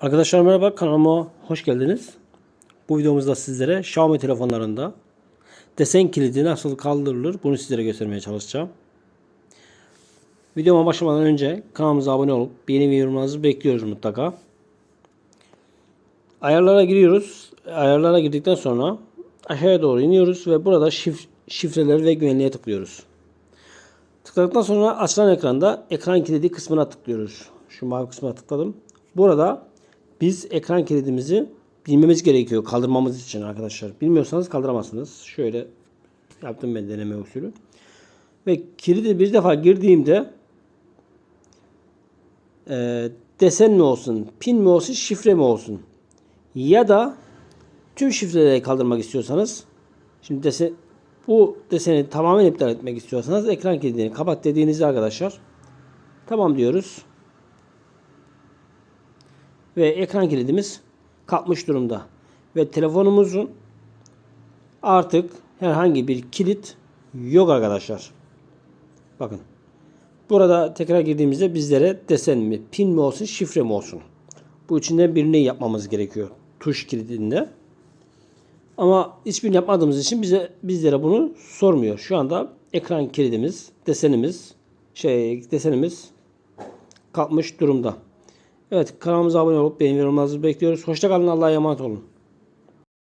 Arkadaşlar merhaba kanalıma hoş geldiniz. Bu videomuzda sizlere Xiaomi telefonlarında desen kilidi nasıl kaldırılır bunu sizlere göstermeye çalışacağım. Videoma başlamadan önce kanalımıza abone olup ve yorumlarınızı bekliyoruz mutlaka. Ayarlara giriyoruz. Ayarlara girdikten sonra aşağıya doğru iniyoruz ve burada şif şifreler ve güvenliğe tıklıyoruz. Tıkladıktan sonra açılan ekranda ekran kilidi kısmına tıklıyoruz. Şu mavi kısmına tıkladım. Burada biz ekran kilidimizi bilmemiz gerekiyor kaldırmamız için arkadaşlar. Bilmiyorsanız kaldıramazsınız. Şöyle yaptım ben deneme usulü. Ve kilidi bir defa girdiğimde e, desen mi olsun, pin mi olsun, şifre mi olsun? Ya da tüm şifreleri kaldırmak istiyorsanız şimdi desen, bu deseni tamamen iptal etmek istiyorsanız ekran kilidini kapat dediğinizde arkadaşlar tamam diyoruz. Ve ekran kilidimiz kalkmış durumda. Ve telefonumuzun artık herhangi bir kilit yok arkadaşlar. Bakın. Burada tekrar girdiğimizde bizlere desen mi, pin mi olsun, şifre mi olsun. Bu içinden birini yapmamız gerekiyor. Tuş kilidinde. Ama hiçbirini yapmadığımız için bize bizlere bunu sormuyor. Şu anda ekran kilidimiz, desenimiz, şey desenimiz kalkmış durumda. Evet kanalımıza abone olup beğeni yorumlarınızı bekliyoruz. Hoşçakalın. Allah'a emanet olun.